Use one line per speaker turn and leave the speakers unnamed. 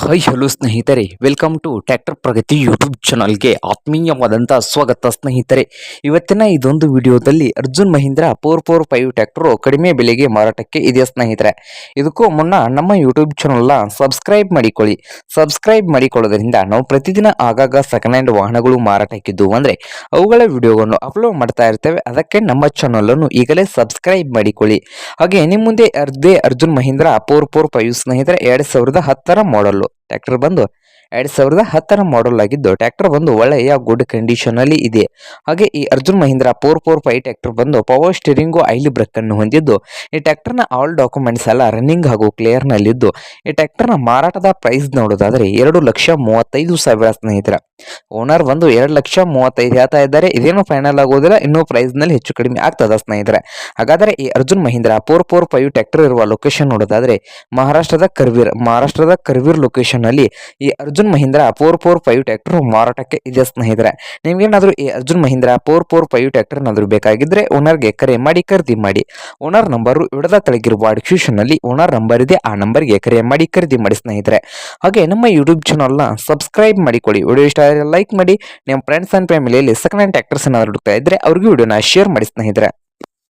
Hi hello ಸ್ನೇಹಿತರೆ. Welcome to tractor Pragati YouTube ಚಾನಲ್ಗೆ ಆತ್ಮೀಯವಾದಂಥ ಸ್ವಾಗತ, ಸ್ನೇಹಿತರೆ. ಇವತ್ತಿನ ಇದೊಂದು ವಿಡಿಯೋದಲ್ಲಿ Arjun Mahindra four four five tractor ಕಡಿಮೆ ಬೆಲೆಗೆ ಮಾರಾಟಕ್ಕೆ ಇದೆ ಸ್ನೇಹಿತರೆ? ಇದಕ್ಕೂ ಮುನ್ನ ನಮ್ಮ ಯೂಟ್ಯೂಬ್ ಚಾನಲ್ನ ಸಬ್ಸ್ಕ್ರೈಬ್ ಮಾಡಿಕೊಳ್ಳಿ. ಸಬ್ಸ್ಕ್ರೈಬ್ ಮಾಡಿಕೊಳ್ಳೋದ್ರಿಂದ ನಾವು ಪ್ರತಿದಿನ ಆಗಾಗ ಸೆಕೆಂಡ್ ಹ್ಯಾಂಡ್ ವಾಹನಗಳು ಮಾರಾಟಕ್ಕಿದ್ದು ಅಂದರೆ ಅವುಗಳ ವಿಡಿಯೋವನ್ನು ಅಪ್ಲೋಡ್ ಮಾಡ್ತಾ ಇರ್ತೇವೆ. ಅದಕ್ಕೆ ನಮ್ಮ ಚಾನಲನ್ನು ಈಗಲೇ ಸಬ್ಸ್ಕ್ರೈಬ್ ಮಾಡಿಕೊಳ್ಳಿ. ಹಾಗೆ ನಿಮ್ಮ ಮುಂದೆ ಅರ್ಧೇ Arjun Mahindra four four five, ಸ್ನೇಹಿತರೆ, ಎರಡು ಸಾವಿರದ ಹತ್ತರ ಮಾಡಲ್ಲು ಟ್ರ್ಯಾಕ್ಟರ್ ಬಂದು ಎರಡು ಸಾವಿರದ ಹತ್ತರ ಮಾಡಲ್ ಆಗಿದ್ದು ಟ್ರ್ಯಾಕ್ಟರ್ ಬಂದು ಒಳ್ಳೆಯ ಗುಡ್ ಕಂಡೀಷನ್ ಅಲ್ಲಿ ಇದೆ. ಹಾಗೆ ಈ Arjun Mahindra four four five tractor ಬಂದು ಪವರ್ ಸ್ಟೀರಿಂಗು ಐಲಿ ಬ್ರೇಕ್ ಅನ್ನು ಹೊಂದಿದ್ದು, ಈ ಟ್ರ್ಯಾಕ್ಟರ್ನ ಆಲ್ ಡಾಕ್ಯುಮೆಂಟ್ಸ್ ಎಲ್ಲ ರನ್ನಿಂಗ್ ಹಾಗೂ ಕ್ಲಿಯರ್ ನಲ್ಲಿದ್ದು, ಈ ಟ್ರ್ಯಾಕ್ಟರ್ನ ಮಾರಾಟದ ಪ್ರೈಸ್ ನೋಡೋದಾದ್ರೆ ಎರಡು ಲಕ್ಷ ಮೂವತ್ತೈದು ಸಾವಿರ ಸ್ನೇಹಿತರ. ಓನರ್ ಬಂದು ಎರಡು ಲಕ್ಷ ಮೂವತ್ತೈದು ಹೇಳ್ತಾ ಇದ್ದಾರೆ, ಇದೇನು ಫೈನಲ್ ಆಗೋದಿಲ್ಲ, ಇನ್ನೂ ಪ್ರೈಸ್ನಲ್ಲಿ ಹೆಚ್ಚು ಕಡಿಮೆ ಆಗ್ತದ ಸ್ನೇಹಿತರೆ. ಹಾಗಾದ್ರೆ ಈ Arjun Mahindra four four five tractor ಇರುವ ಲೊಕೇಶನ್ ನೋಡೋದಾದ್ರೆ ಮಹಾರಾಷ್ಟ್ರದ ಕರ್ವೀರ್ ಮಹಾರಾಷ್ಟ್ರದ ಕರ್ವೀರ್ ಲೊಕೇಶನ್ ಅಲ್ಲಿ ಈ Arjun Mahindra four four five tractor ಮಾರಾಟಕ್ಕೆ ಇದೆ ಸ್ನೇಹಿತರೆ? ನಿಮ್ಗೇನಾದ್ರೂ ಈ Arjun Mahindra four four five ಬೇಕಾಗಿದ್ರೆ ಓನರ್ಗೆ ಕರೆ ಮಾಡಿ, ಖರೀದಿ ಮಾಡಿ. ಓನರ್ ನಂಬರು ವಿಡದ ತೆಳಗಿರುವ ಡಿಸ್ಕ್ರಿಪ್ಷನ್ ಅಲ್ಲಿ ಓನರ್ ನಂಬರ್ ಇದೆ, ಆ ನಂಬರ್ಗೆ ಕರೆ ಮಾಡಿ, ಖರೀದಿ ಮಾಡಿ ಸ್ನೇಹಿತರೆ. ಹಾಗೆ ನಮ್ಮ ಯೂಟ್ಯೂಬ್ ಚಾನಲ್ನ ಸಬ್ಸ್ಕ್ರೈಬ್ ಮಾಡಿಕೊಳ್ಳಿ. ವಿಡಿಯೋ ಇಷ್ಟ ಲೈಕ್ ಮಾಡಿ. ನಿಮ್ಮ ಫ್ರೆಂಡ್ಸ್ ಅಂಡ್ ಫ್ಯಾಮಿಲಿಯಲ್ಲಿ ಸೆಕೆಂಡ್ ಹ್ಯಾಂಡ್ ಟ್ಯಾಕ್ಟರ್ಸ್ ಏನಾದ್ರು ಹುಡುಕ್ತಾ ಇದ್ರೆ ಅವ್ರಿಗೂ ವಿಡಿಯೋನ ಶೇರ್ ಮಾಡಿ ಸ್ನೇಹಿತರೆ.